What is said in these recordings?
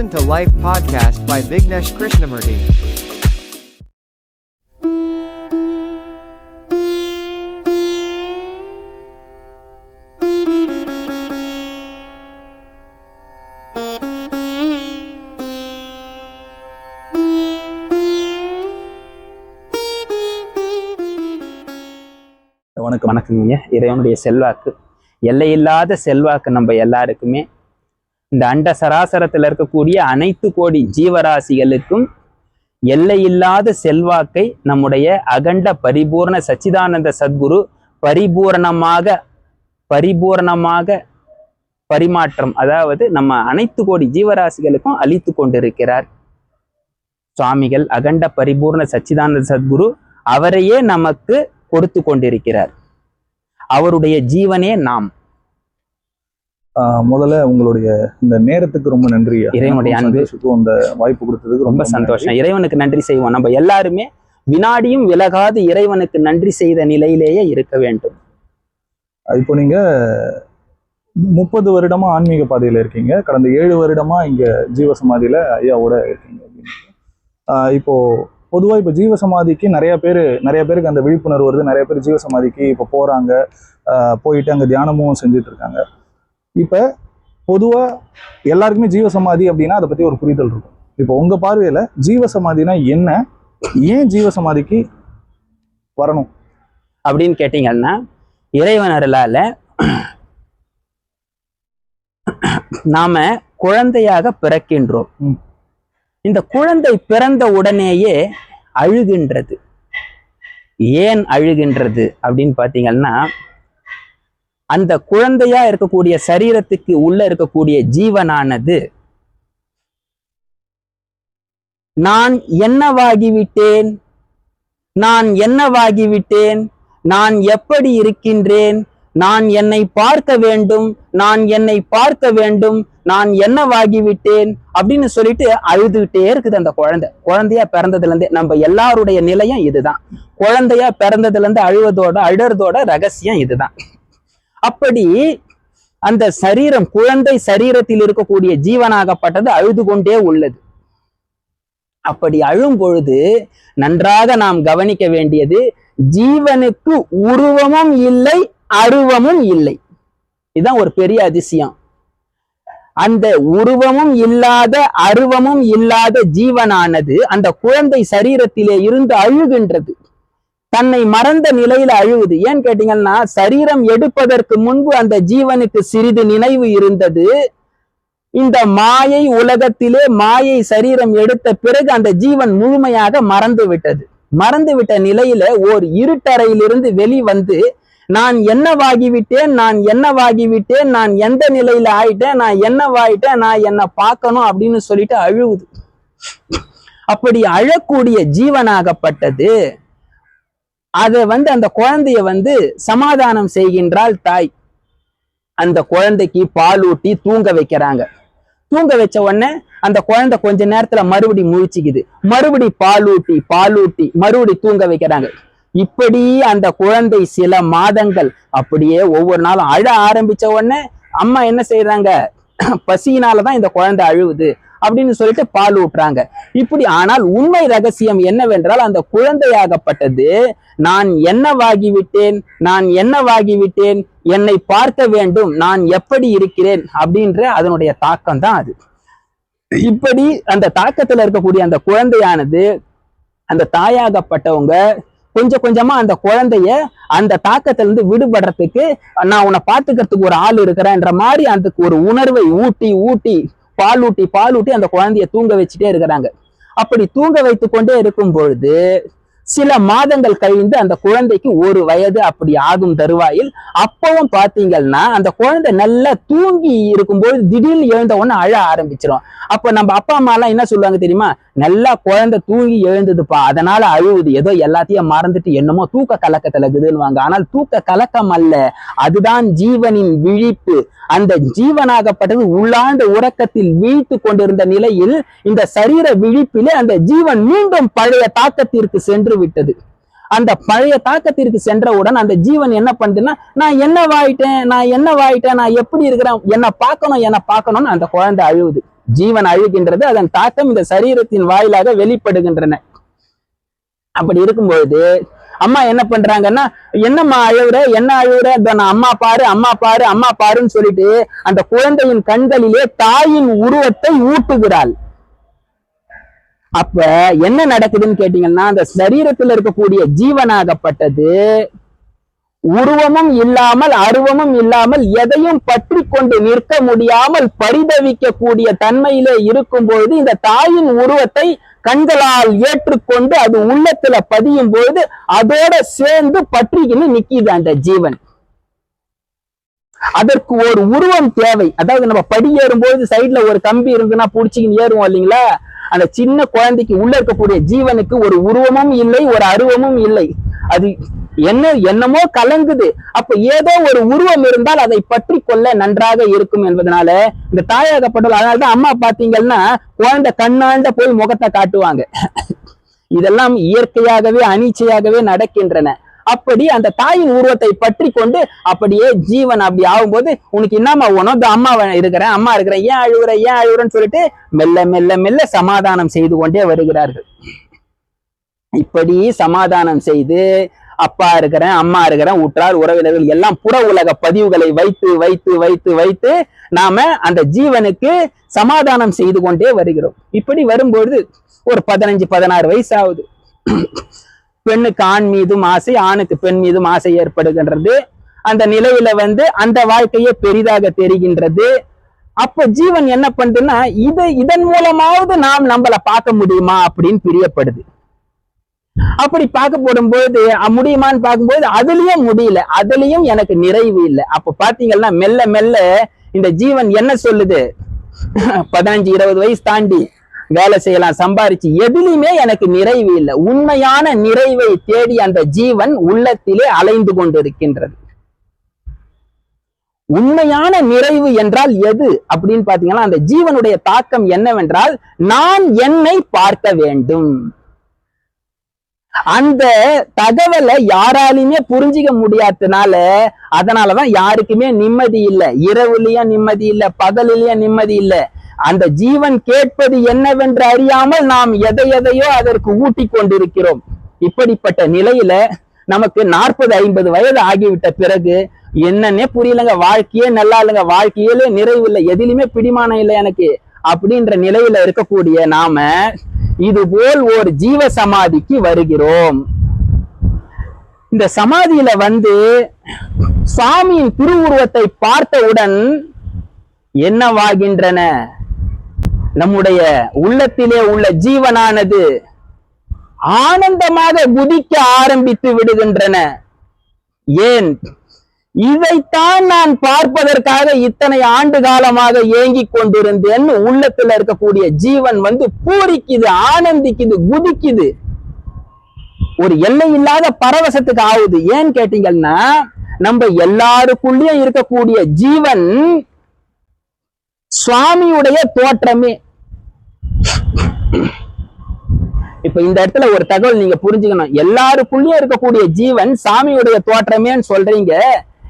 Listen to Life podcast by Vignesh Krishnamurti. வணக்கம். வணக்கங்க இறைவனுடைய செல்வாக்கு. எல்லையில்லாத செல்வாக்கு நம்ம எல்லாருக்குமே இந்த அண்ட சராசரத்தில் இருக்கக்கூடிய அனைத்து கோடி ஜீவராசிகளுக்கும் எல்லையில்லாத செல்வாக்கை நம்முடைய அகண்ட பரிபூர்ண சச்சிதானந்த சத்குரு பரிபூரணமாக பரிபூரணமாக பரிமாற்றம் அதாவது நம்ம அனைத்து கோடி ஜீவராசிகளுக்கும் அளித்து கொண்டிருக்கிறார். சுவாமிகள் அகண்ட பரிபூர்ண சச்சிதானந்த சத்குரு அவரையே நமக்கு கொடுத்து கொண்டிருக்கிறார். அவருடைய ஜீவனே நாம். முதல்ல உங்களுடைய இந்த நேரத்துக்கு ரொம்ப நன்றி. இறைவனுடைய அன்பு. இந்த வாய்ப்பு கொடுத்ததுக்கு ரொம்ப சந்தோஷம். இறைவனுக்கு நன்றி செய்வோம். நம்ம எல்லாருமே வினாடியும் விலகாது இறைவனுக்கு நன்றி செய்த நிலையிலேயே இருக்க வேண்டும். இப்போ நீங்க முப்பது வருடமா ஆன்மீக பாதையில இருக்கீங்க. கடந்த ஏழு வருடமா இங்க ஜீவசமாதியில ஐயாவோட இருக்கீங்க. இப்போ பொதுவா இப்போ ஜீவசமாதிக்கு நிறைய பேர் நிறைய பேருக்கு அந்த விழிப்புணர்வு வருது. நிறைய பேர் ஜீவசமாதிக்கு இப்போ போறாங்க. போயிட்டு அங்க தியானமும் செஞ்சுட்டு இருக்காங்க. இப்ப பொதுவா எல்லாருக்குமே ஜீவசமாதி அப்படின்னா அதை பத்தி ஒரு புரிதல் இருக்கும். இப்போ உங்க பார்வையில ஜீவசமாதினா என்ன? ஏன் ஜீவசமாதிக்கு வரணும்? அப்படின்னு கேட்டீங்கன்னா இறைவன் அருளால நாம குழந்தையாக பிறக்கின்றோம். இந்த குழந்தை பிறந்த உடனேயே அழுகின்றது. ஏன் அழுகின்றது அப்படின்னு பாத்தீங்கன்னா அந்த குழந்தையா இருக்கக்கூடிய சரீரத்துக்கு உள்ள இருக்கக்கூடிய ஜீவனானது. நான் என்னவாகிவிட்டேன்? நான் என்னவாகிவிட்டேன்? நான் எப்படி இருக்கின்றேன்? நான் என்னை பார்க்க வேண்டும்? நான் என்னை பார்க்க வேண்டும்? நான் என்னவாகிவிட்டேன்? அப்படின்னு சொல்லிட்டு அழுதுகிட்டே இருக்குது அந்த குழந்தை. குழந்தையா பிறந்ததுல இருந்தே நம்ம எல்லாருடைய நிலையும் இதுதான். குழந்தையா பிறந்ததுல இருந்து அழுவதோட அழுறதோட ரகசியம் இதுதான். அப்படி அந்த சரீரம் குழந்தை சரீரத்தில் இருக்கக்கூடிய ஜீவனாகப்பட்டது அழுது கொண்டே உள்ளது. அப்படி அழும் பொழுது நன்றாக நாம் கவனிக்க வேண்டியது ஜீவனுக்கு உருவமும் இல்லை அருவமும் இல்லை. இதுதான் ஒரு பெரிய அதிசயம். அந்த உருவமும் இல்லாத அருவமும் இல்லாத ஜீவனானது அந்த குழந்தை சரீரத்திலே இருந்து அழுகின்றது. தன்னை மறந்த நிலையில அழுவுது ஏன்னு கேட்டீங்கன்னா சரீரம் எடுப்பதற்கு முன்பு அந்த ஜீவனுக்கு சிறிது நினைவு இருந்தது. இந்த மாயை உலகத்திலே மாயை சரீரம் எடுத்த பிறகு அந்த ஜீவன் முழுமையாக மறந்து விட்டது. மறந்து விட்ட நிலையில ஓர் இருட்டறையிலிருந்து வெளிவந்து நான் என்னவாகிவிட்டேன்? நான் என்னவாகிவிட்டேன்? நான் எந்த நிலையில ஆயிட்டேன்? நான் என்னவாயிட்டேன்? நான் என்ன பார்க்கணும் அப்படின்னு சொல்லிட்டு அழுவுது அப்படி அழக்கூடிய ஜீவனாகப்பட்டது. அதை வந்து அந்த குழந்தைய வந்து சமாதானம் செய்கின்றாள் தாய். அந்த குழந்தைக்கு பாலூட்டி தூங்க வைக்கிறாங்க. தூங்க வச்ச உடனே அந்த குழந்தை கொஞ்ச நேரத்துல மறுபடி முழிச்சுக்குது. மறுபடி பாலூட்டி பாலூட்டி மறுபடி தூங்க வைக்கிறாங்க. இப்படி அந்த குழந்தை சில மாதங்கள் அப்படியே ஒவ்வொரு நாளும் அழ ஆரம்பிச்ச உடனே அம்மா என்ன செய்யறாங்க பசியினாலதான் இந்த குழந்தை அழுவுது. அப்படின்னு சொல்லிட்டு பால் ஊட்டுறாங்க. இப்படி ஆனால் உண்மை ரகசியம் என்னவென்றால் அந்த குழந்தையாகப்பட்டது நான் என்னவாகிவிட்டேன்? நான் என்னவாகிவிட்டேன்? என்னை பார்க்க வேண்டும். நான் எப்படி இருக்கிறேன்? அப்படின்ற அதனுடைய தாக்கம் தான் அது. இப்படி அந்த தாக்கத்துல இருக்கக்கூடிய அந்த குழந்தையானது அந்த தாயாகப்பட்டவங்க கொஞ்சம் கொஞ்சமா அந்த குழந்தைய அந்த தாக்கத்துல இருந்து விடுபடுறதுக்கு நான் உன்னை பாத்துக்கிறதுக்கு ஒரு ஆள் இருக்கிறேன்ற மாதிரி அதுக்கு ஒரு உணர்வை ஊட்டி ஊட்டி பாலூட்டி பாலூட்டி அந்த குழந்தைய தூங்க வச்சுட்டே இருக்கிறாங்க. அப்படி தூங்க வைத்து கொண்டே இருக்கும் பொழுது சில மாதங்கள் கழிந்து அந்த குழந்தைக்கு ஒரு வயது அப்படி ஆகும் தருவாயில் அப்பவும் பாத்தீங்கன்னா அந்த குழந்தை நல்லா தூங்கி இருக்கும்போது திடீர்னு எழுந்த உடனே அழ ஆரம்பிச்சிடும் அப்ப நம்ம அப்பா அம்மா எல்லாம் என்ன சொல்லுவாங்க தெரியுமா? நல்லா குழந்தை தூங்கி எழுந்ததுப்பா. அதனால அழுவுது. ஏதோ எல்லாத்தையும் மறந்துட்டு என்னமோ தூக்க கலக்கத்துல இருக்குதுன்னுவாங்க. ஆனால் தூக்க கலக்கம் அல்ல. அதுதான் ஜீவனின் விழிப்பு. அந்த ஜீவனாகப்பட்டது உள்ளாண்ட உறக்கத்தில் வீழ்த்து கொண்டிருந்த நிலையில் இந்த சரீர விழிப்பிலே அந்த ஜீவன் மீண்டும் பழைய தாக்கத்திற்கு சென்று விட்டது. அந்த பழைய தாக்கத்திற்கு சென்றவுடன் அந்த ஜீவன் என்ன பண்ணுதுன்னா நான் என்னவாயிட்டேன்? நான் என்னவாயிட்டேன்? நான் எப்படி இருக்கிறேன்? என்ன பார்க்கணும் என்ன பார்க்கணும்னு அந்த குழந்தை அழுவுது. ஜீவன் அழுகின்றது அதன் தாக்கம் இந்த சரீரத்தின் வாயிலாக வெளிப்படுகின்றன. அப்படி இருக்கும்பொழுது அம்மா என்ன பண்றாங்கன்னா என்னம்மா அழுவுற என்ன அழுவுற? இதோ நான் அம்மா பாரு அம்மா பாரு அம்மா பாருன்னு சொல்லிட்டு அந்த குழந்தையின் கண்களிலே தாயின் உருவத்தை ஊட்டுகிறாள். அப்ப என்ன நடக்குதுன்னு கேட்டீங்கன்னா அந்த சரீரத்தில் இருக்கக்கூடிய ஜீவனாகப்பட்டது உருவமும் இல்லாமல் அருவமும் இல்லாமல் எதையும் பற்றி கொண்டு நிற்க முடியாமல் பரிதவிக்கக்கூடிய தன்மையிலே இருக்கும் பொழுது இந்த தாயின் உருவத்தை கண்களால் ஏற்றுக்கொண்டு அது உள்ளத்துல பதியும் பொழுது அதோட சேர்ந்து பற்றிக்கின்னு நிக்கிது அந்த ஜீவன். அதற்கு ஒரு உருவம் தேவை. அதாவது நம்ம படி ஏறும்போது சைடுல ஒரு கம்பி இருந்துன்னா புடிச்சுக்கின்னு ஏறுவோம் இல்லைங்களா? அந்த சின்ன குழந்தைக்கு உள்ள இருக்கக்கூடிய ஜீவனுக்கு ஒரு உருவமும் இல்லை ஒரு அருவமும் இல்லை. அது என்ன என்னமோ கலங்குது. அப்ப ஏதோ ஒரு உருவம் இருந்தால் அதை பற்றி கொள்ள நன்றாக இருக்கும் என்பதனால இந்த தாயாகப்பட்டவள் அதனாலதான் அம்மா பாத்தீங்கன்னா குழந்தை கண்ணாண்ட போய் முகத்தை காட்டுவாங்க. இதெல்லாம் இயற்கையாகவே அனிச்சையாகவே நடக்கின்றன. அப்படி அந்த தாயின் உருவத்தை பற்றி கொண்டு அப்படியே ஜீவன் அப்படி ஆகும்போது உனக்கு என்னம்மா உனக்கு அம்மா இருக்கிறேன். அம்மா இருக்கிறேன். ஏன் அழுகுற? ஏன் அழுகுறன்னு சொல்லிட்டு மெல்ல மெல்ல மெல்ல சமாதானம் செய்து கொண்டே வருகிறார்கள். இப்படி சமாதானம் செய்து அப்பா இருக்கிறேன் அம்மா இருக்கிறேன் உற்றார் உறவினர்கள் எல்லாம் புற உலக பதிவுகளை வைத்து வைத்து வைத்து வைத்து நாம அந்த ஜீவனுக்கு சமாதானம் செய்து கொண்டே வருகிறோம். இப்படி வரும்பொழுது ஒரு பதினஞ்சு பதினாறு வயசு ஆகுது பெண்ணுக்கு ஆண் மீதும் ஆசை ஆணுக்கு பெண் மீதும் ஆசை ஏற்படுகின்றது. அந்த நிலையில வந்து அந்த வாழ்க்கையே பெரிதாக தெரிகின்றது. அப்ப ஜீவன் என்ன பண்ணுதுன்னா இது இதன் மூலமாவது நாம் நம்மள பார்க்க முடியுமா அப்படின்னு பிரியப்படுது. அப்படி பார்க்க போடும்போது முடியுமான்னு பார்க்கும்போது அதுலயும் முடியல. அதுலயும் எனக்கு நிறைவு இல்லை. அப்ப பாத்தீங்கன்னா மெல்ல மெல்ல இந்த ஜீவன் என்ன சொல்லுது? பதினஞ்சு இருபது வயசு தாண்டி வேலை செய்யலாம் சம்பாரிச்சு எதுலையுமே எனக்கு நிறைவு இல்லை. உண்மையான நிறைவை தேடி அந்த ஜீவன் உள்ளத்திலே அலைந்து கொண்டிருக்கின்றது. உண்மையான நிறைவு என்றால் எது? அப்படின்னு பாத்தீங்கன்னா அந்த ஜீவனுடைய தாக்கம் என்னவென்றால் நான் என்னை பார்க்க வேண்டும். அந்த தகவலை யாராலையுமே புரிஞ்சிக்க முடியாததுனால அதனாலதான் யாருக்குமே நிம்மதி இல்லை. இரவுலயும் நிம்மதி இல்லை பகலிலயும் நிம்மதி இல்லை. அந்த ஜீவன் கேட்பது என்னவென்று அறியாமல் நாம் எதை எதையோ அதற்கு ஊட்டி கொண்டிருக்கிறோம். இப்படிப்பட்ட நிலையில நமக்கு நாற்பது ஐம்பது வயது ஆகிவிட்ட பிறகு என்னன்னே புரியலங்க. வாழ்க்கையே நல்லா இல்லைங்க. வாழ்க்கையிலே நிறைவு இல்லை. எதிலுமே பிடிமானம் இல்லை எனக்கு. அப்படின்ற நிலையில இருக்கக்கூடிய நாம இது போல் ஒரு ஜீவ சமாதிக்கு வருகிறோம். இந்த சமாதியில வந்து சுவாமியின் திருவுருவத்தை பார்த்தவுடன் என்னவாகின்றன? நம்முடைய உள்ளத்திலே உள்ள ஜீவனானது ஆனந்தமாக குதிக்க ஆரம்பித்து விடுகின்றன. ஏன்? இதைத்தான் நான் பார்ப்பதற்காக இத்தனை ஆண்டு காலமாக ஏங்கிக் கொண்டிருந்தேன். உள்ளத்துல இருக்கக்கூடிய ஜீவன் வந்து பூரிக்குது ஆனந்திக்குது குதிக்குது. ஒரு எல்லை இல்லாத பரவசத்துக்கு ஆகுது. ஏன்னு கேட்டீங்கன்னா நம்ம எல்லாருக்குள்ளேயும் இருக்கக்கூடிய ஜீவன் சுவாமியுடைய தோற்றமே. இப்ப இந்த இடத்துல ஒரு தகவல் நீங்க புரிஞ்சுக்கணும். எல்லாருக்குள்ளேயும் இருக்கக்கூடிய ஜீவன் சாமியுடைய தோற்றமேன்னு சொல்றீங்க.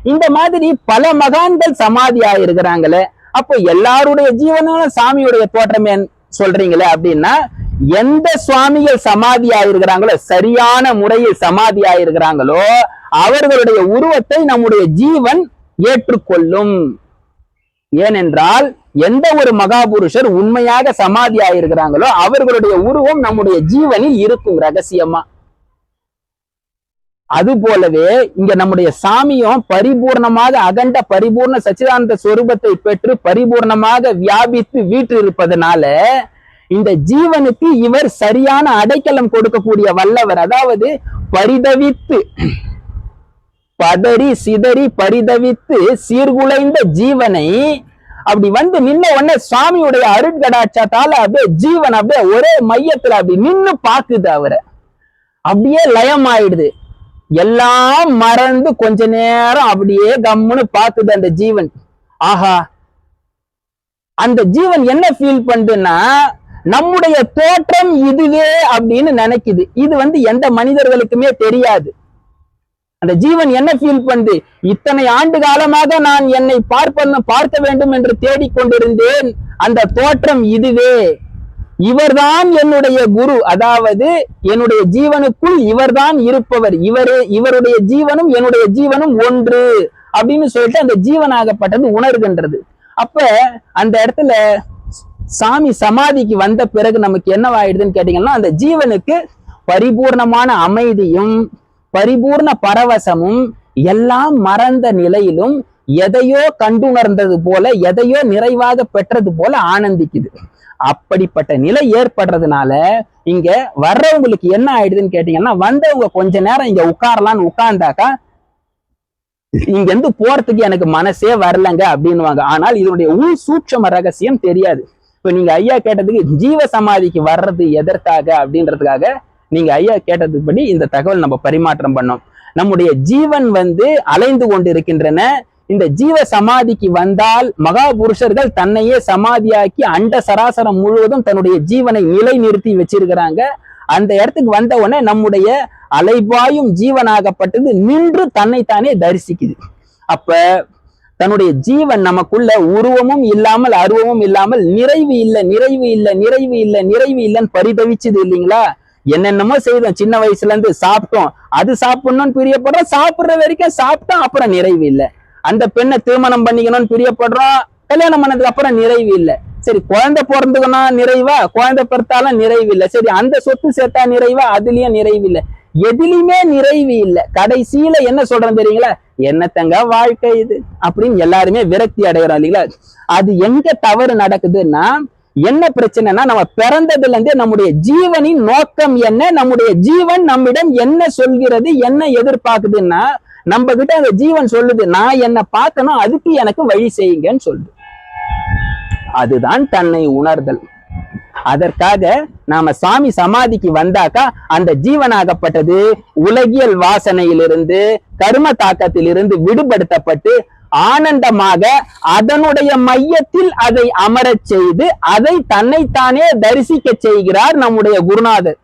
இந்த மாதிரி பல மகான்கள் சமாதி ஆயிருக்கிறாங்களே அப்போ எல்லாருடைய ஜீவனும் சாமியுடைய தோற்றமே சொல்றீங்களே அப்படின்னா எந்த சுவாமிகள் சமாதி ஆயிருக்கிறாங்களோ சரியான முறையில் சமாதி ஆயிருக்கிறாங்களோ அவர்களுடைய உருவத்தை நம்முடைய ஜீவன் ஏற்றுக்கொள்ளும். ஏனென்றால் எந்த ஒரு மகாபுருஷர் உண்மையாக சமாதி ஆயிருக்கிறாங்களோ அவர்களுடைய உருவம் நம்முடைய ஜீவனில் இருக்கும் ரகசியமா? அது போலவே இங்க நம்முடைய சாமியும் பரிபூர்ணமாக அகண்ட பரிபூர்ண சச்சிதானந்த சொரூபத்தை பெற்று பரிபூர்ணமாக வியாபித்து வீற்றிருப்பதனால இந்த ஜீவனுக்கு இவர் சரியான அடைக்கலம் கொடுக்கக்கூடிய வல்லவர். அதாவது பரிதவித்து பதறி சிதறி பரிதவித்து சீர்குலைந்த ஜீவனை அப்படி வந்து நின்ன உடனே சுவாமியுடைய அருட்கடாட்சத்தால அப்படியே ஜீவன் அப்படியே ஒரே மையத்துல அப்படி நின்னு பாக்குது அவரை. அப்படியே லயம் ஆயிடுது எல்லாம் மறந்து கொஞ்ச நேரம் அப்படியே கம்முன்னு பார்த்தது அந்த ஜீவன். ஆஹா. அந்த ஜீவன் என்ன ஃபீல் பண்ணுதுன்னா நம்முடைய தோற்றம் இதுவே அப்படின்னு நினைக்குது. இது வந்து எந்த மனிதர்களுக்குமே தெரியாது. அந்த ஜீவன் என்ன ஃபீல் பண்ணுது இத்தனை ஆண்டு காலமாக நான் என்னை பார்ப்ப பார்க்க வேண்டும் என்று தேடிக்கொண்டிருந்தேன். அந்த தோற்றம் இதுவே. இவர்தான் என்னுடைய குரு. அதாவது என்னுடைய ஜீவனுக்குள் இவர்தான் இருப்பவர். இவரே இவருடைய ஜீவனும் என்னுடைய ஜீவனும் ஒன்று அப்படின்னு சொல்லிட்டு அந்த ஜீவனாகப்பட்டது உணர்கின்றது. அப்ப அந்த இடத்துல சாமி சமாதிக்கு வந்த பிறகு நமக்கு என்னவாயிடுதுன்னு கேட்டீங்கன்னா அந்த ஜீவனுக்கு பரிபூர்ணமான அமைதியும் பரிபூர்ண பரவசமும் எல்லாம் மறந்த நிலையிலும் எதையோ கண்டுணர்ந்தது போல எதையோ நிறைவாக பெற்றது போல ஆனந்திக்குது. அப்படிப்பட்ட நிலை ஏற்படுறதுனால இங்க வர்றவங்களுக்கு என்ன ஆயிடுதுன்னு கேட்டீங்கன்னா வந்தவங்க கொஞ்ச நேரம் இங்க உட்காரலாம்னு உட்கார்ந்தாக்கா இங்க இருந்து போறதுக்கு எனக்கு மனசே வரலங்க அப்படின்னுவாங்க. ஆனால் இதனுடைய உள் சூட்சம ரகசியம் தெரியாது. இப்ப நீங்க ஐயா கேட்டதுக்கு ஜீவ சமாதிக்கு வர்றது எதற்காக அப்படின்றதுக்காக நீங்க ஐயா கேட்டதுபடி இந்த தகவல் நம்ம பரிமாற்றம் பண்ணோம். நம்முடைய ஜீவன் வந்து அலைந்து கொண்டிருக்கின்றன. இந்த ஜீவ சமாதிக்கு வந்தால் மகா புருஷர்கள் தன்னையே சமாதியாக்கி அண்ட சராசரம் முழுவதும் தன்னுடைய ஜீவனை நிலை நிறுத்தி வச்சிருக்கிறாங்க. அந்த இடத்துக்கு வந்த உடனே நம்முடைய அலைபாயும் ஜீவனாகப்பட்டது நின்று தன்னைத்தானே தரிசிக்குது. அப்ப தன்னுடைய ஜீவன் நமக்குள்ள உருவமும் இல்லாமல் அருவமும் இல்லாமல் நிறைவு இல்லை நிறைவு இல்லை நிறைவு இல்லை நிறைவு இல்லைன்னு பரிதவிச்சது இல்லைங்களா? என்னென்னமோ செய்தோம். சின்ன வயசுல இருந்து சாப்பிட்டோம். அது சாப்பிடணும்னு பிரியப்படுறோம். சாப்பிடுற வரைக்கும் சாப்பிட்டோம். அப்புறம் நிறைவு இல்லை. அந்த பெண்ணை திருமணம் பண்ணிக்கணும்னு பிரியப்படுறோம். கல்யாணம் பண்ணதுக்கு அப்புறம் நிறைவு இல்லை. சரி குழந்தை பிறந்துக்கணும் நிறைவா? குழந்தை பிறத்தாலும் நிறைவு இல்லை. சரி அந்த சொத்து சேர்த்தா நிறைவா? அதுலயும் நிறைவு இல்லை. எதுலயுமே நிறைவு இல்லை. கடைசியில என்ன சொல்றோம் தெரியுங்களா? என்னத்தங்க வாழ்க்கை இது? அப்படின்னு எல்லாருமே விரக்தி அடைகிறோம் இல்லைங்களா? அது எங்க தவறு நடக்குதுன்னா என்ன பிரச்சனைனா நம்ம பிறந்ததுல இருந்தே நம்முடைய ஜீவனின் நோக்கம் என்ன? நம்முடைய ஜீவன் நம்மிடம் என்ன சொல்கிறது? என்ன எதிர்பார்க்குதுன்னா நம்ம கிட்ட அந்த ஜீவன் சொல்லுது நான் என்ன பார்க்கணும் அதுக்கு எனக்கு வழி செய்யுங்கன்னு சொல்லுது. அதுதான் தன்னை உணர்தல். அதற்காக நாம சாமி சமாதிக்கு வந்தாக்கா அந்த ஜீவனாகப்பட்டது உலகியல் வாசனையிலிருந்து கர்ம தாக்கத்திலிருந்து விடுபடுத்தப்பட்டு ஆனந்தமாக அதனுடைய மையத்தில் அதை அமரச் செய்து அதை தன்னைத்தானே தரிசிக்க செய்கிறார் நம்முடைய குருநாதர்.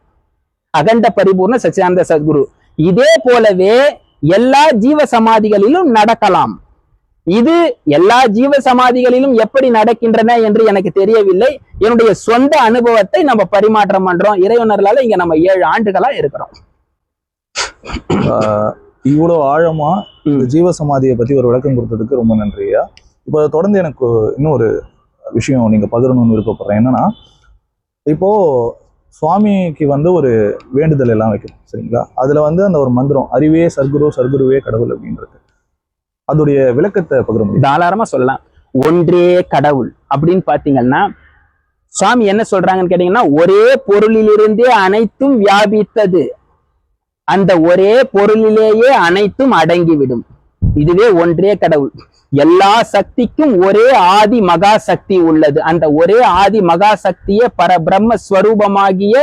அகண்ட பரிபூர்ண சச்சியானந்த சத்குரு. இதே போலவே எல்லா ஜீவ சமாதிகளிலும் நடக்கலாம். இது எல்லா ஜீவ சமாதிகளிலும் எப்படி நடக்கின்றன என்று எனக்கு தெரியவில்லை. என்னுடைய சொந்த அனுபவத்தை நம்ம பரிமாற்றம் பண்றோம். இறைவனர்களால இங்க நம்ம ஏழு ஆண்டுகளா இருக்கிறோம். இவ்வளவு ஆழமா இந்த ஜீவ சமாதியை பத்தி ஒரு விளக்கம் கொடுத்ததுக்கு ரொம்ப நன்றியா இப்போ தொடர்ந்து எனக்கு இன்னொரு விஷயம் நீங்க பகிரணும்னு விருப்பப்படுறேன். என்னன்னா இப்போ சுவாமிக்கு வந்து ஒரு வேண்டுதல் எல்லாம் வைக்கணும் சரிங்களா? அதுல வந்து அந்த ஒரு மந்திரம் அறிவே சர்க்குரு சர்க்குருவே கடவுள் அப்படின்றது அதோடைய விளக்கத்தை பகிர முடியும்? தாராளமா சொல்லலாம். ஒன்றே கடவுள் அப்படின்னு பார்த்தீங்கன்னா சுவாமி என்ன சொல்றாங்கன்னு கேட்டீங்கன்னா ஒரே பொருளிலிருந்தே அனைத்தும் வியாபித்தது. அந்த ஒரே பொருளிலேயே அனைத்தும் அடங்கிவிடும். இதுவே ஒன்றே கடவுள். எல்லா சக்திக்கும் ஒரே ஆதி மகா சக்தி உள்ளது. அந்த ஒரே ஆதி மகா சக்தியே பரபிரம்ம ஸ்வரூபமாகிய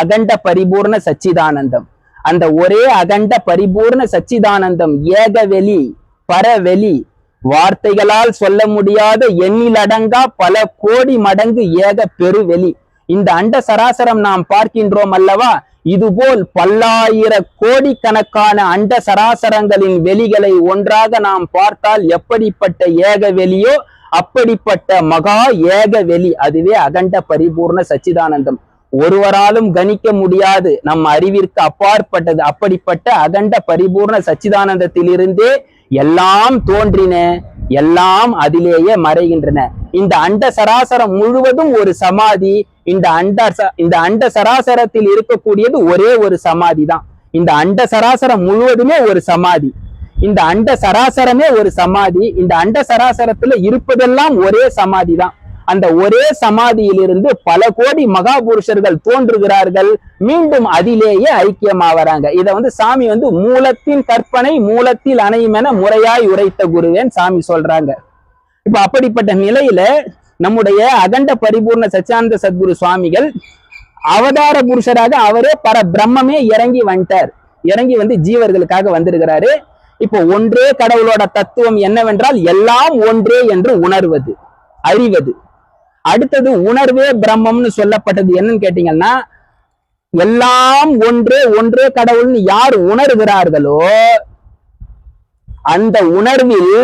அகண்ட பரிபூர்ண சச்சிதானந்தம். அந்த ஒரே அகண்ட பரிபூர்ண சச்சிதானந்தம் ஏகவெளி பரவெளி வார்த்தைகளால் சொல்ல முடியாத எண்ணிலடங்கா பல கோடி மடங்கு ஏக பெருவெளி. இந்த அண்ட சராசரம் நாம் பார்க்கின்றோம் அல்லவா? இதுபோல் பல்லாயிர கோடிக்கணக்கான அண்ட சராசரங்களின் வெளிகளை ஒன்றாக நாம் பார்த்தால் எப்படிப்பட்ட ஏக வெளியோ அப்படிப்பட்ட மகா ஏக வெளி. அதுவே அகண்ட பரிபூர்ண சச்சிதானந்தம். ஒருவராலும் கணிக்க முடியாது. நம் அறிவிற்கு அப்பாற்பட்டது. அப்படிப்பட்ட அகண்ட பரிபூர்ண சச்சிதானந்தத்திலிருந்தே எல்லாம் தோன்றின எல்லாம் அதிலேயே மறைகின்றன. இந்த அண்ட சராசரம் முழுவதும் ஒரு சமாதி இந்த அண்ட இந்த அண்ட சராசரத்தில் இருக்கக்கூடியது ஒரே ஒரு சமாதி தான். இந்த அண்ட சராசரம் முழுவதுமே ஒரு சமாதி. இந்த அண்ட சராசரமே ஒரு சமாதி. இந்த அண்ட சராசரத்துல இருப்பதெல்லாம் ஒரே சமாதி தான். அந்த ஒரே சமாதியிலிருந்து பல கோடி மகாபுருஷர்கள் தோன்றுகிறார்கள். மீண்டும் அதிலேயே ஐக்கியமாவறாங்க. இத வந்து சாமி வந்து மூலத்தின் கற்பனை மூலத்தில் அணையும் என முறையாய் உரைத்த குருவேன் சாமி சொல்றாங்க. இப்ப அப்படிப்பட்ட நிலையில நம்முடைய அகண்ட பரிபூர்ண சச்சியானந்த சத்குரு சுவாமிகள் அவதார புருஷராக அவரே பர பிரம்மமே இறங்கி வந்துட்டார். இறங்கி வந்து ஜீவர்களுக்காக வந்திருக்கிறாரு. இப்போ ஒன்றே கடவுளோட தத்துவம் என்னவென்றால் எல்லாம் ஒன்றே என்று உணர்வது அறிவது. அடுத்தது உணர்வே பிரம்மம்னு சொல்லப்பட்டது என்னன்னு கேட்டீங்கன்னா எல்லாம் ஒன்றே ஒன்றே கடவுள்னு யார் உணர்கிறார்களோ அந்த உணர்வில்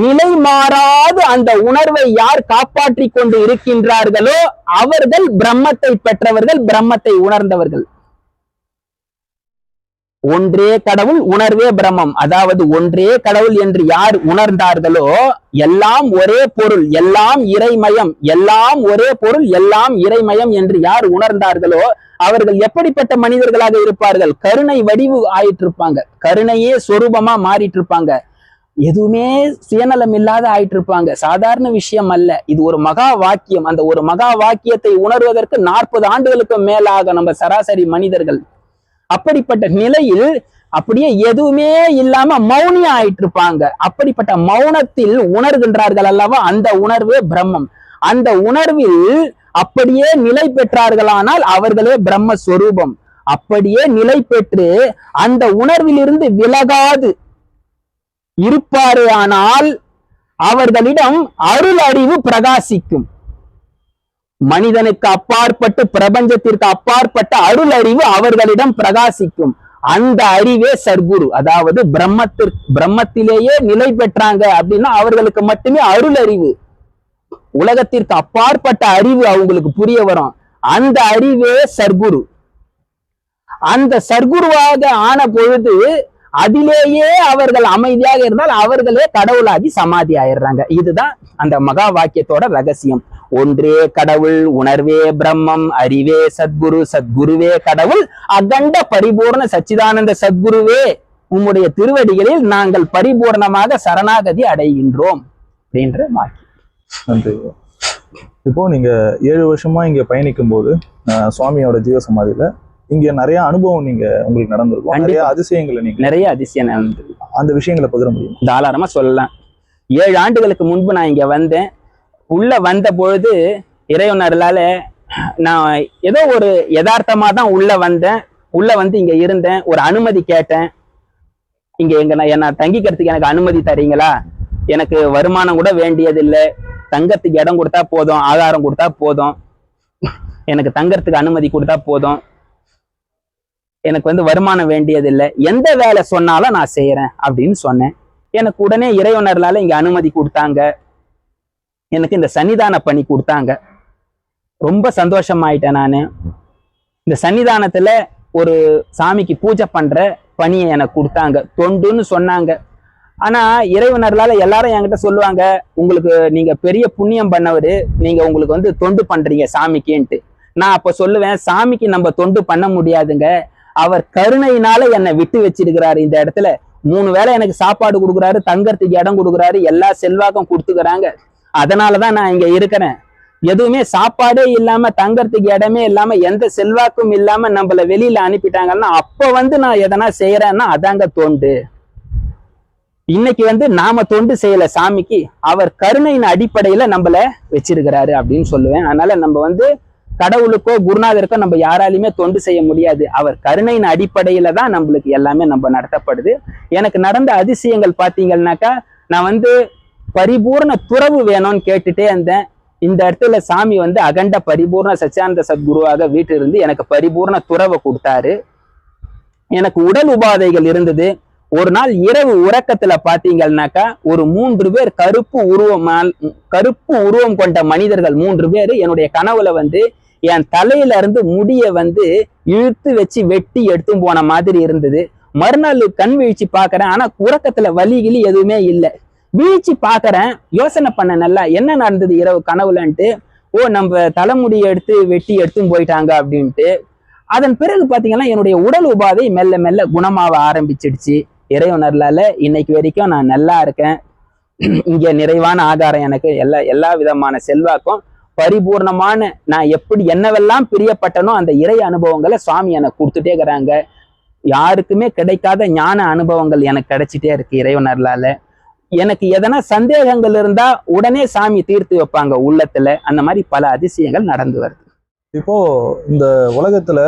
நிலை மாறாது அந்த உணர்வை யார் காப்பாற்றி கொண்டு இருக்கின்றார்களோ அவர்கள் பிரம்மத்தை பெற்றவர்கள் பிரம்மத்தை உணர்ந்தவர்கள். ஒன்றே கடவுள் உணர்வே பிரம்மம். அதாவது ஒன்றே கடவுள் என்று யார் உணர்ந்தார்களோ எல்லாம் ஒரே பொருள் எல்லாம் இறைமயம் எல்லாம் ஒரே பொருள் எல்லாம் இறைமயம் என்று யார் உணர்ந்தார்களோ அவர்கள் எப்படிப்பட்ட மனிதர்களாக இருப்பார்கள்? கருணை வடிவு ஆயிட்டு இருப்பாங்க கருணையே சொரூபமா மாறிட்டு இருப்பாங்க எதுவுமே சுயநலம் இல்லாத ஆயிட்டு இருப்பாங்க சாதாரண விஷயம் அல்ல. இது ஒரு மகா வாக்கியம். அந்த ஒரு மகா வாக்கியத்தை உணர்வதற்கு நாற்பது ஆண்டுகளுக்கு மேலாக நம்ம சராசரி மனிதர்கள். அப்படிப்பட்ட நிலையில் அப்படியே எதுவுமே இல்லாம மௌனியா ஆயிட்டு இருப்பாங்க அப்படிப்பட்ட மௌனத்தில் உணர்கின்றார்கள் அல்லவா? அந்த உணர்வே பிரம்மம். அந்த உணர்வில் அப்படியே நிலை பெற்றார்களானால் அவர்களே பிரம்மஸ்வரூபம். அப்படியே நிலை பெற்று அந்த உணர்விலிருந்து விலகாது. இருப்பாரே ஆனால் அவர்களிடம் அருள் அறிவு பிரகாசிக்கும். மனிதனுக்கு அப்பாற்பட்டு பிரபஞ்சத்திற்கு அப்பாற்பட்ட அருள் அறிவு அவர்களிடம் பிரகாசிக்கும். அந்த அறிவே சர்க்குரு. அதாவது பிரம்மத்திற்கு பிரம்மத்திலேயே நிலை பெற்றாங்க அப்படின்னா அவர்களுக்கு மட்டுமே அருள் அறிவு உலகத்திற்கு அப்பாற்பட்ட அறிவு அவங்களுக்கு புரிய வரும். அந்த அறிவே சர்க்குரு. அந்த சர்க்குருவாக ஆன பொழுது அதிலேயே அவர்கள் அமைதியாக இருந்தால் அவர்களே கடவுளாகி சமாதி ஆயிடுறாங்க இதுதான் அந்த மகா வாக்கியத்தோட ரகசியம். ஒன்றே கடவுள் உணர்வே பிரம்மம் அறிவே சத்குரு சத்குருவே கடவுள் அகண்ட பரிபூர்ண சச்சிதானந்த சத்குருவே. உம்முடைய திருவடிகளில் நாங்கள் பரிபூர்ணமாக சரணாகதி அடைகின்றோம் அப்படின்ற வாக்கியம். இப்போ நீங்க ஏழு வருஷமா இங்க பயணிக்கும் போது சுவாமியோட ஜீவ சமாதியில இங்க நிறைய அனுபவம் நீங்க உங்களுக்கு நடந்திருக்கும். நிறைய. அதிசயங்களை நீங்க நிறைய அதிசயம் நடந்தது அந்த விஷயங்களை பகிர முடியும்? தாராளமா சொல்லலாம். ஏழு ஆண்டுகளுக்கு முன்பு நான் இங்க வந்தேன். உள்ள வந்த பொழுது இறைவனர்களால நான் ஏதோ ஒரு யதார்த்தமா தான் உள்ள வந்தேன். உள்ள வந்து இங்க இருந்தேன். ஒரு அனுமதி கேட்டேன். இங்க எங்க நான் என்ன தங்கிக்கிறதுக்கு எனக்கு அனுமதி தரீங்களா? எனக்கு வருமானம் கூட வேண்டியதில்லை. தங்கறதுக்கு இடம் கொடுத்தா போதும் ஆதாரம் கொடுத்தா போதும். எனக்கு தங்கறதுக்கு அனுமதி கொடுத்தா போதும். எனக்கு வந்து வருமானம் வேண்டியதில்லை. எந்த வேலை சொன்னாலும் நான் செய்யறேன் அப்படின்னு சொன்னேன். எனக்கு உடனே இறைவனர்களால் இங்க அனுமதி கொடுத்தாங்க. எனக்கு இந்த சன்னிதான பணி கொடுத்தாங்க. ரொம்ப சந்தோஷமாயிட்டேன் நான். இந்த சன்னிதானத்துல ஒரு சாமிக்கு பூஜை பண்ற பணியை எனக்கு கொடுத்தாங்க. தொண்டுன்னு சொன்னாங்க. ஆனா இறைவனர்களால எல்லாரும் என்கிட்ட சொல்லுவாங்க உங்களுக்கு நீங்க பெரிய புண்ணியம் பண்ணவரு நீங்க உங்களுக்கு வந்து தொண்டு பண்றீங்க சாமிக்குன்ட்டு. நான் அப்ப சொல்லுவேன் சாமிக்கு நம்ம தொண்டு பண்ண முடியாதுங்க. அவர் கருணையினால என்னை விட்டு வச்சிருக்கிறாரு. இந்த இடத்துல மூணு வேளை எனக்கு சாப்பாடு கொடுக்குறாரு தங்கறதுக்கு இடம் கொடுக்குறாரு எல்லா செல்வாக்கும் கொடுத்துக்கிறாங்க. அதனாலதான் நான் இங்க இருக்கிறேன். எதுவுமே சாப்பாடே இல்லாம தங்கறதுக்கு இடமே இல்லாம எந்த செல்வாக்கும் இல்லாம நம்மள வெளியில அனுப்பிட்டாங்கன்னா அப்ப வந்து நான் எதனா செய்யறேன்னா அதாங்க தோண்டு. இன்னைக்கு வந்து நாம தொண்டு செய்யல சாமிக்கு. அவர் கருணையின் அடிப்படையில நம்மள வச்சிருக்கிறாரு அப்படின்னு சொல்லுவேன். அதனால நம்ம வந்து கடவுளுக்கோ குருநாதருக்கோ நம்ம யாராலையுமே தொண்டு செய்ய முடியாது. அவர் கருணையின் அடிப்படையில தான் நம்மளுக்கு எல்லாமே நம்ம நடத்தப்படுது. எனக்கு நடந்த அதிசயங்கள் பார்த்தீங்கன்னாக்கா நான் வந்து பரிபூர்ண துறவு வேணும்னு கேட்டுட்டே இருந்தேன். இந்த இடத்துல சாமி வந்து அகண்ட பரிபூர்ண சச்சியானந்த சத்குருவாக வீட்டில் இருந்து எனக்கு பரிபூர்ண துறவை கொடுத்தாரு. எனக்கு உடல் உபாதைகள் இருந்தது. ஒரு நாள் இரவு உறக்கத்துல பாத்தீங்கன்னாக்கா ஒரு மூன்று பேர் கருப்பு உருவமால் கருப்பு உருவம் கொண்ட மனிதர்கள் மூன்று பேர் என்னுடைய கனவுல வந்து என் தலையில இருந்து முடிய வந்து இழுத்து வச்சு வெட்டி எடுத்து போன மாதிரி இருந்தது. மறுநாள் கண் வீழ்ச்சி பாக்குறேன். ஆனா உறக்கத்துல வலி கிளி எதுவுமே இல்லை. வீழ்ச்சி பாக்குறேன். யோசனை பண்ண நல்லா என்ன நடந்தது இரவு கனவுலன்ட்டு. ஓ நம்ம தலைமுடியை எடுத்து வெட்டி எடுத்து போயிட்டாங்க அப்படின்ட்டு. அதன் பிறகு பாத்தீங்கன்னா என்னுடைய உடல் உபாதை மெல்ல மெல்ல குணமாக ஆரம்பிச்சிடுச்சு. இறையுணர்லால இன்னைக்கு வரைக்கும் நான் நல்லா இருக்கேன். இங்க நிறைவான ஆதாரம் எனக்கு. எல்லா எல்லா விதமான செல்வாக்கும் பரிபூர்ணமான நான் எப்படி என்னவெல்லாம் பிரியப்பட்டனோ அந்த இறை அனுபவங்களை சுவாமி எனக்கு கொடுத்துட்டே இருக்கிறாங்க. யாருக்குமே கிடைக்காத ஞான அனுபவங்கள் எனக்கு கிடைச்சிட்டே இருக்கு இறைவனர்லால எனக்கு எதனா சந்தேகங்கள் இருந்தா உடனே சாமி தீர்த்து வைப்பாங்க உள்ளத்துல. அந்த மாதிரி பல அதிசயங்கள் நடந்து வருது. இப்போ இந்த உலகத்துல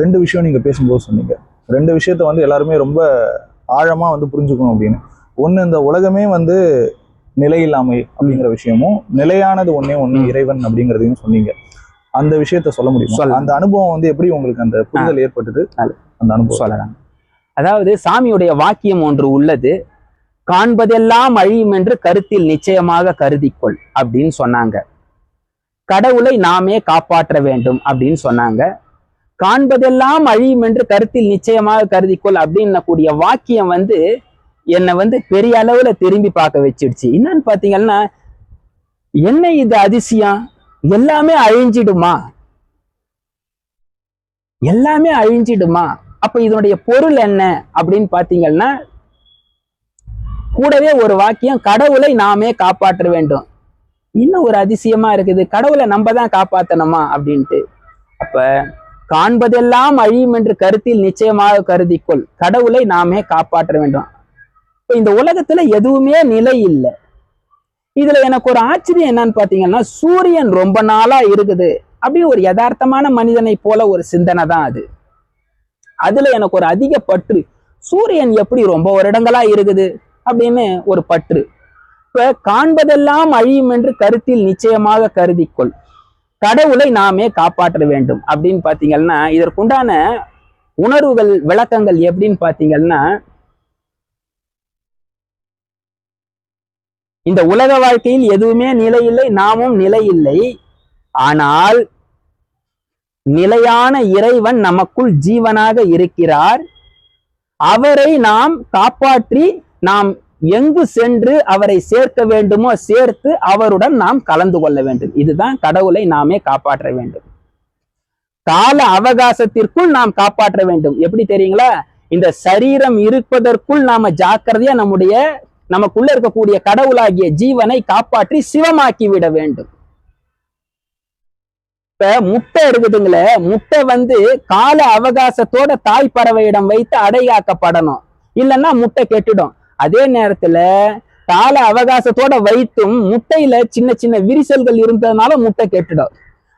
ரெண்டு விஷயம் நீங்க பேசும்போது சொன்னீங்க. ரெண்டு விஷயத்த வந்து எல்லாருமே ரொம்ப ஆழமா வந்து புரிஞ்சுக்கணும் அப்படின்னு. ஒன்று இந்த உலகமே வந்து நிலையில்லாமை அப்படிங்கிற விஷயமும் நிலையானது ஒண்ணு ம். இறைவன் அப்படிங்கிறதையும் சொன்னீங்க. அந்த விஷயத்த சொல்ல முடியும். அந்த அனுபவம் வந்து எப்படி உங்களுக்கு அந்த புரிதல் ஏற்பட்டது. அந்த அனுபவம். சொல்லலாம். அதாவது சாமியுடைய வாக்கியம் ஒன்று உள்ளது. காண்பதெல்லாம் அழியும் என்று கருத்தில் நிச்சயமாக கருதிக்கொள் அப்படின்னு சொன்னாங்க. கடவுளை நாமே காப்பாற்ற வேண்டும் அப்படின்னு சொன்னாங்க. காண்பதெல்லாம் அழியும் என்று கருத்தில் நிச்சயமாக கருதிக்கொள் அப்படின்னு கூடிய வாக்கியம் வந்து என்னை வந்து பெரிய அளவுல திரும்பி பார்க்க வச்சிடுச்சு. என்னன்னு பாத்தீங்கன்னா என்ன இது அதிசயம்? எல்லாமே அழிஞ்சிடுமா? எல்லாமே அழிஞ்சிடுமா? அப்ப இதனுடைய பொருள் என்ன? அப்படின்னு பாத்தீங்கன்னா கூடவே ஒரு வாக்கியம் கடவுளை நாமே காப்பாற்ற வேண்டும். இன்னும் ஒரு அதிசயமா இருக்குது? கடவுளை நம்ம தான் காப்பாத்தணுமா? அப்படின்ட்டு. அப்ப காண்பதெல்லாம் அழியும் என்று கருத்தில் நிச்சயமாக கருதிக்கொள். கடவுளை நாமே காப்பாற்ற வேண்டும். இப்போ இந்த உலகத்துல எதுவுமே நிலை இல்லை. இதுல எனக்கு ஒரு ஆச்சரியம் என்னன்னு பாத்தீங்கன்னா சூரியன் ரொம்ப நாளா இருக்குது. அப்படி ஒரு யதார்த்தமான மனிதனை போல ஒரு சிந்தனை தான் அது. அதுல எனக்கு ஒரு அதிக பற்று. சூரியன் எப்படி ரொம்ப வருடங்களா இருக்குது அப்படின்னு ஒரு பற்று. இப்ப காண்பதெல்லாம் அழியும் என்று கருத்தில் நிச்சயமாக கருதிக்கொள். கடவுளை நாமே காப்பாற்ற வேண்டும் அப்படின்னு பாத்தீங்கன்னா இதற்குண்டான உணர்வுகள் விளக்கங்கள் எப்படின்னு பாத்தீங்கன்னா இந்த உலக வாழ்க்கையில் எதுவுமே நிலை இல்லை நாமும் நிலை இல்லை ஆனால் நிலையான இறைவன் நமக்குள் ஜீவனாக இருக்கிறார். அவரை நாம் காப்பாற்றி நாம் எங்கு சென்று அவரை சேர்க்க வேண்டுமோ சேர்த்து அவருடன் நாம் கலந்து கொள்ள வேண்டும். இதுதான் கடவுளை நாமே காப்பாற்ற வேண்டும். கால அவகாசத்திற்குள் நாம் காப்பாற்ற வேண்டும். எப்படி தெரியுங்களா? இந்த சரீரம் இருப்பதற்குள் நாம ஜாக்கிரதையா நம்முடைய நமக்குள்ள இருக்கக்கூடிய கடவுளாகிய ஜீவனை காப்பாற்றி சிவமாக்கி விட வேண்டும். இப்ப முட்டை இருக்குதுங்களே முட்டை வந்து கால அவகாசத்தோட தாய் பறவையிடம் வைத்து அடையாக்கப்படணும். இல்லைன்னா முட்டை கெட்டுடும். அதே நேரத்துல கால அவகாசத்தோட வைத்தும் முட்டையில சின்ன சின்ன விரிசல்கள் இருந்ததுனால முட்டை கெட்டுடும்.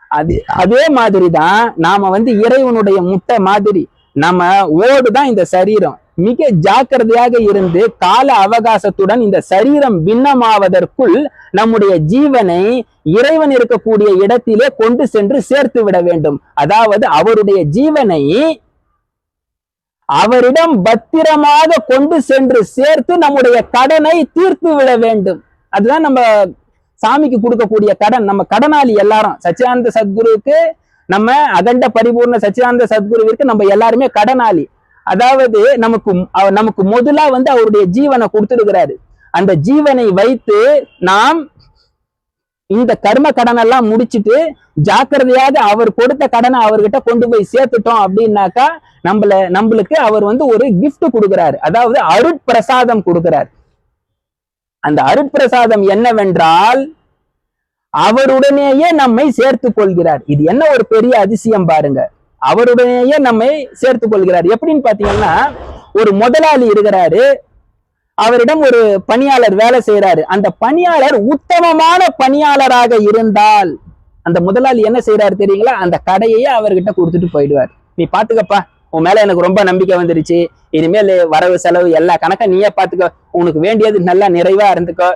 அது அதே மாதிரிதான் நாம வந்து இறைவனுடைய முட்டை மாதிரி நம்ம ஓடுதான் இந்த சரீரம். மிக ஜாக்கிரதையாக இருந்து கால அவகாசத்துடன் இந்த சரீரம் பின்னமாவதற்குள் நம்முடைய ஜீவனை இறைவன் இருக்கக்கூடிய இடத்திலே கொண்டு சென்று சேர்த்து விட வேண்டும். அதாவது அவருடைய ஜீவனை அவரிடம் பத்திரமாக கொண்டு சென்று சேர்த்து நம்முடைய கடனை தீர்த்து விட வேண்டும். அதுதான் நம்ம சாமிக்கு கொடுக்கக்கூடிய கடன். நம்ம கடனாளி எல்லாரும். சச்சிதானந்த சத்குருவுக்கு நம்ம அகண்ட பரிபூர்ண சச்சிதானந்த சத்குருவிற்கு நம்ம எல்லாருமே கடனாளி. அதாவது நமக்கு அவ- நமக்கு முதலா வந்து அவருடைய ஜீவனை கொடுத்துருக்கிறாரு. அந்த ஜீவனை வைத்து நாம் இந்த கர்ம கடன் எல்லாம் முடிச்சிட்டு ஜாக்கிரதையாக அவர் கொடுத்த கடனை அவர்கிட்ட கொண்டு போய் சேர்த்துட்டோம் அப்படின்னாக்கா நம்மள நம்மளுக்கு அவர் வந்து ஒரு கிஃப்ட் கொடுக்கிறாரு. அதாவது அருட்பிரசாதம் கொடுக்கிறார். அந்த அருட்பிரசாதம் என்னவென்றால் அவருடனேயே நம்மை சேர்த்து கொள்கிறார். இது என்ன ஒரு பெரிய அதிசயம் பாருங்க. அவருடைய நம்மை சேர்த்து கொள்கிறார். எப்படின்னு பாத்தீங்கன்னா ஒரு முதலாளி இருக்கிறாரு. அவரிடம் ஒரு பணியாளர் வேலை செய்யறாரு அந்த பணியாளர் உத்தமமான பணியாளராக இருந்தால் அந்த முதலாளி என்ன செய்யறாரு தெரியுங்களா? அந்த கடையையே அவர்கிட்ட கொடுத்துட்டு போயிடுவார். நீ பாத்துக்கப்பா உன் மேல எனக்கு ரொம்ப நம்பிக்கை வந்துருச்சு. இனிமேல் வரவு செலவு எல்லா கணக்கும் நீயே பாத்துக்கோ உனக்கு வேண்டியது நல்லா நிறைவா இருந்துக்கோ.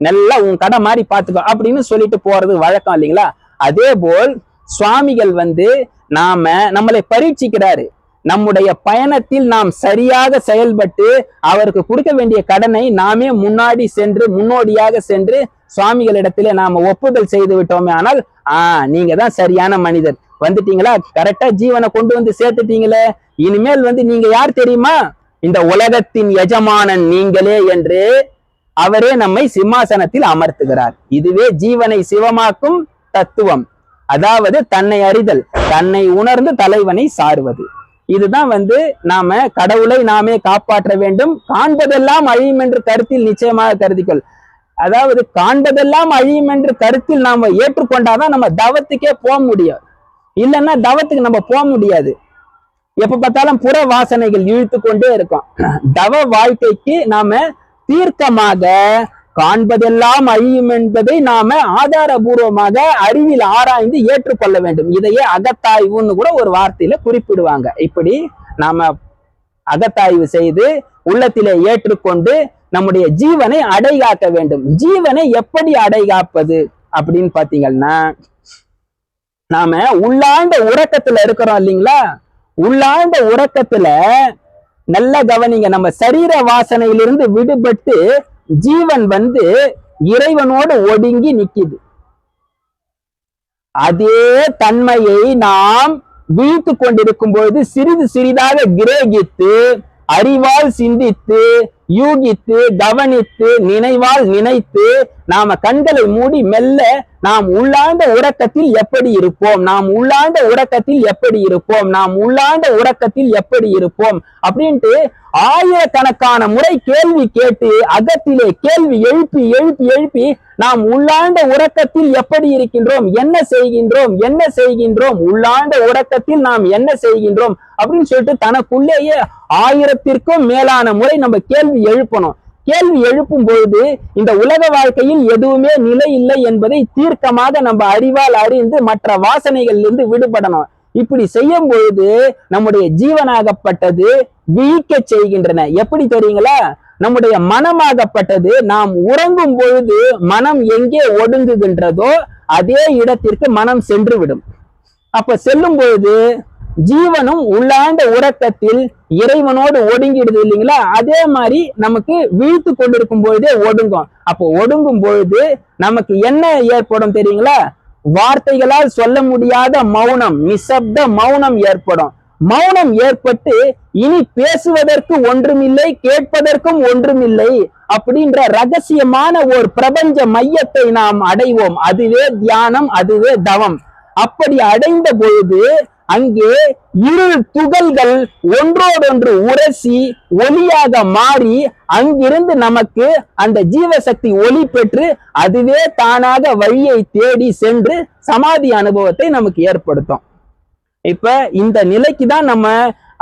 நல்லா உன் கடை மாதிரி பாத்துக்கோ அப்படின்னு சொல்லிட்டு போறது வழக்கம் இல்லைங்களா? அதே போல் சுவாமிகள் வந்து நாம நம்மளை பரீட்சிக்கிறாரு. நம்முடைய பயணத்தில் நாம் சரியாக செயல்பட்டு அவருக்கு கொடுக்க வேண்டிய கடனை நாமே முன்னாடி சென்று முன்னோடியாக சென்று சுவாமிகளிடத்திலே நாம ஒப்புதல் செய்து விட்டோமே ஆனால் ஆஹ் நீங்க தான் சரியான மனிதர். வந்துட்டீங்களா? கரெக்டா ஜீவனை கொண்டு வந்து சேர்த்துட்டீங்களே. இனிமேல் வந்து நீங்க யார் தெரியுமா? இந்த உலகத்தின் எஜமானன் நீங்களே என்று அவரே நம்மை சிம்மாசனத்தில் அமர்த்துகிறார். இதுவே ஜீவனை சிவமாக்கும் தத்துவம். அதாவது தன்னை அறிதல் தன்னை உணர்ந்து தலைவனை சார்வது. இதுதான் வந்து நாம கடவுளை நாமே காப்பாற்ற வேண்டும். காண்பதெல்லாம் அழியும் என்று கருத்தில் நிச்சயமாக கருதிக்கொள். அதாவது காண்பதெல்லாம் அழியும் என்று கருத்தில் நாம ஏற்றுக்கொண்டாதான் நம்ம தவத்துக்கே போக முடியும். இல்லைன்னா தவத்துக்கு நம்ம போக முடியாது. எப்ப பார்த்தாலும் புற வாசனைகள் இழுத்து கொண்டே இருக்கும். தவ வாழ்க்கைக்கு நாம தீர்க்கமாக காண்பதெல்லாம் அழியும் என்பதை நாம ஆதாரபூர்வமாக அறிவில் ஆராய்ந்து ஏற்றுக்கொள்ள வேண்டும். இதையே அகத்தாய்வுன்னு கூட ஒரு வார்த்தையில குறிப்பிடுவாங்க. இப்படி நாம அகத்தாய்வு செய்து உள்ளத்திலே ஏற்றுக்கொண்டு நம்முடைய ஜீவனை அடைகாக்க வேண்டும். ஜீவனை எப்படி அடைகாப்பது அப்படின்னு பாத்தீங்கன்னா நாம உள்ளாண்ட உறக்கத்துல இருக்கிறோம் இல்லைங்களா? உள்ளாண்ட உறக்கத்துல நல்ல கவனிங்க. நம்ம சரீர வாசனையிலிருந்து விடுபட்டு ஜீவன் வந்து இறைவனோடு ஒடுங்கி நிக்குது. அதே தன்மையை நாம் விழித்து கொண்டிருக்கும் பொழுது சிறிது சிறிதாக கிரகித்து அறிவால் சிந்தித்து யூகித்து கவனித்து நினைவால் நினைத்து நாம கண்களை மூடி மெல்ல நாம் உள்ளாண்ட உறக்கத்தில் எப்படி இருப்போம்? நாம் உள்ளாண்ட உறக்கத்தில் எப்படி இருப்போம்? நாம் உள்ளாண்ட உறக்கத்தில் எப்படி இருப்போம்? அப்படின்ட்டு ஆயிரக்கணக்கான முறை கேள்வி கேட்டு அகத்திலே கேள்வி எழுப்பி எழுப்பி எழுப்பி நாம் உள்ளாண்ட உறக்கத்தில் எப்படி இருக்கின்றோம்? என்ன செய்கின்றோம்? என்ன செய்கின்றோம்? உள்ளாண்ட உறக்கத்தில் நாம் என்ன செய்கின்றோம்? அப்படின்னு சொல்லிட்டு தனக்குள்ளேயே ஆயிரத்திற்கும் மேலான முறை நம்ம கேள்வி எழுப்பணும். கேள்வி எழுப்பும் பொழுது இந்த உலக வாழ்க்கையில் எதுவுமே நிலை இல்லை என்பதை தீர்க்கமாக நம்ம அறிவால் அறிந்து மற்ற வாசனைகளிலிருந்து விடுபடணும். இப்படி செய்யும் பொழுது நம்முடைய ஜீவனாகப்பட்டது விழிக்க செய்கின்றன. எப்படி தெரியுங்களா? நம்முடைய மனமாகப்பட்டது நாம் உறங்கும் பொழுது மனம் எங்கே ஒடுங்குகின்றதோ அதே இடத்திற்கு மனம் சென்று விடும். அப்ப செல்லும் பொழுது ஜீவனும் உள்ளாண்ட உறக்கத்தில் இறைவனோடு ஒடுங்கிடுது இல்லைங்களா? அதே மாதிரி நமக்கு வீழ்த்து கொண்டிருக்கும் பொழுதே ஒடுங்கும். அப்போ ஒடுங்கும் பொழுது நமக்கு என்ன ஏற்படும் தெரியுங்களா? வார்த்தைகளால் சொல்ல முடியாத மௌனம் நிசப்த மௌனம் ஏற்படும். மௌனம் ஏற்பட்டு இனி பேசுவதற்கு ஒன்றுமில்லை கேட்பதற்கும் ஒன்றுமில்லை அப்படின்ற ரகசியமான ஒரு பிரபஞ்ச மையத்தை நாம் அடைவோம். அதுவே தியானம் அதுவே தவம். அப்படி அடைந்த பொழுது அங்கே இருள் துகள்கள் ஒன்றோடொன்று உரசி ஒளியாக மாறி அங்கிருந்து நமக்கு அந்த ஜீவசக்தி ஒளி பெற்று அதுவே தானாக வழியை தேடி சென்று சமாதி அனுபவத்தை நமக்கு ஏற்படுத்தும். இப்ப இந்த நிலைக்கு தான் நம்ம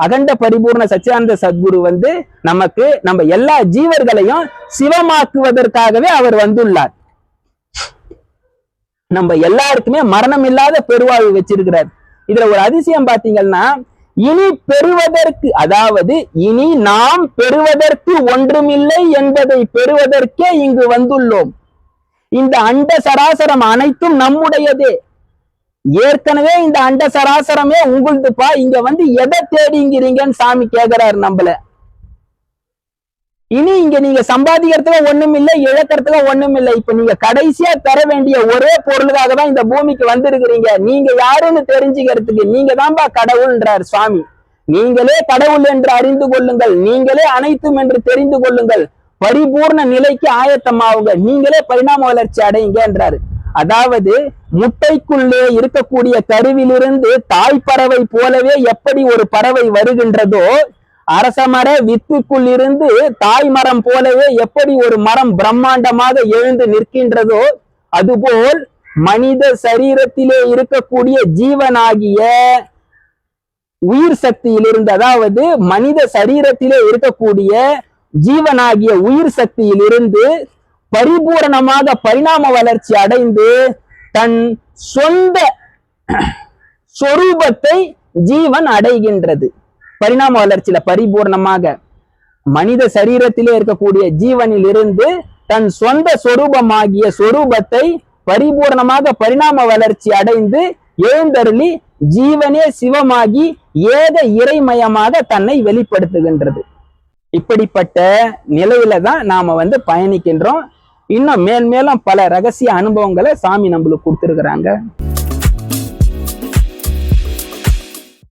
அகண்ட பரிபூர்ண சச்சியானந்த சத்குரு வந்து நமக்கு நம்ம எல்லா ஜீவர்களையும் சிவமாக்குவதற்காகவே அவர் வந்துள்ளார். நம்ம எல்லாருக்குமே மரணம் இல்லாத பெருவாழ்வு வச்சிருக்கிறார். இதுல ஒரு அதிசயம் பாத்தீங்கன்னா இனி பெறுவதற்கு அதாவது இனி நாம் பெறுவதற்கு ஒன்றுமில்லை என்பதை பெறுவதற்கே இங்கு வந்துள்ளோம். இந்த அண்ட சராசரம் அனைத்தும் நம்முடையதே. ஏற்கனவே இந்த அண்ட சராசரமே உங்களுதுப்பா. இங்க வந்து எதை தேடிங்கிறீங்கன்னு சாமி கேக்குறாரு நம்மள. இனி இங்க நீங்க சம்பாதிக்கிறதுல ஒண்ணும் இல்லை இழக்கிறதுல ஒண்ணும் இல்லை. இப்ப நீங்க கடைசியா தர வேண்டிய ஒரே பொருளுக்காக தான் இந்த பூமிக்கு வந்திருக்கிறீங்க. நீங்க யாருன்னு தெரிஞ்சுக்கிறதுக்கு நீங்க தான்பா கடவுள்ன்றார் சுவாமி. நீங்களே கடவுள் என்று அறிந்து கொள்ளுங்கள். நீங்களே அனைத்தும் என்று தெரிந்து கொள்ளுங்கள். பரிபூர்ண நிலைக்கு ஆயத்தமாவுங்க. நீங்களே பரிணாம வளர்ச்சி அடையுங்க என்றாரு. அதாவது முட்டைக்குள்ளே இருக்கக்கூடிய கருவிலிருந்து தாய் பறவை போலவே எப்படி ஒரு பறவை வருகின்றதோ அரசமர வித்துக்குள் இருந்து தாய் மரம் போலவே எப்படி ஒரு மரம் பிரம்மாண்டமாக எழுந்து நிற்கின்றதோ அதுபோல் மனித சரீரத்திலே இருக்கக்கூடிய ஜீவனாகிய உயிர் சக்தியிலிருந்து அதாவது மனித சரீரத்திலே இருக்கக்கூடிய ஜீவனாகிய உயிர் சக்தியிலிருந்து பரிபூரணமாக பரிணாம வளர்ச்சி அடைந்து தன் சொந்த சொரூபத்தை ஜீவன் அடைகின்றது. பரிணாம வளர்ச்சியில பரிபூர்ணமாக மனித சரீரத்திலே இருக்கக்கூடிய ஜீவனில் இருந்து தன் சொந்த சொரூபமாகிய சொரூபத்தை பரிபூர்ணமாக பரிணாம வளர்ச்சி அடைந்து எழுந்தருளி ஜீவனே சிவமாகி ஏக இறைமயமாக தன்னை வெளிப்படுத்துகின்றது. இப்படிப்பட்ட நிலையில தான் நாம வந்து பயணிக்கின்றோம். இன்னும் மேல் மேலும் பல ரகசிய அனுபவங்களை சாமி நம்மளுக்கு கொடுத்துருக்குறாங்க.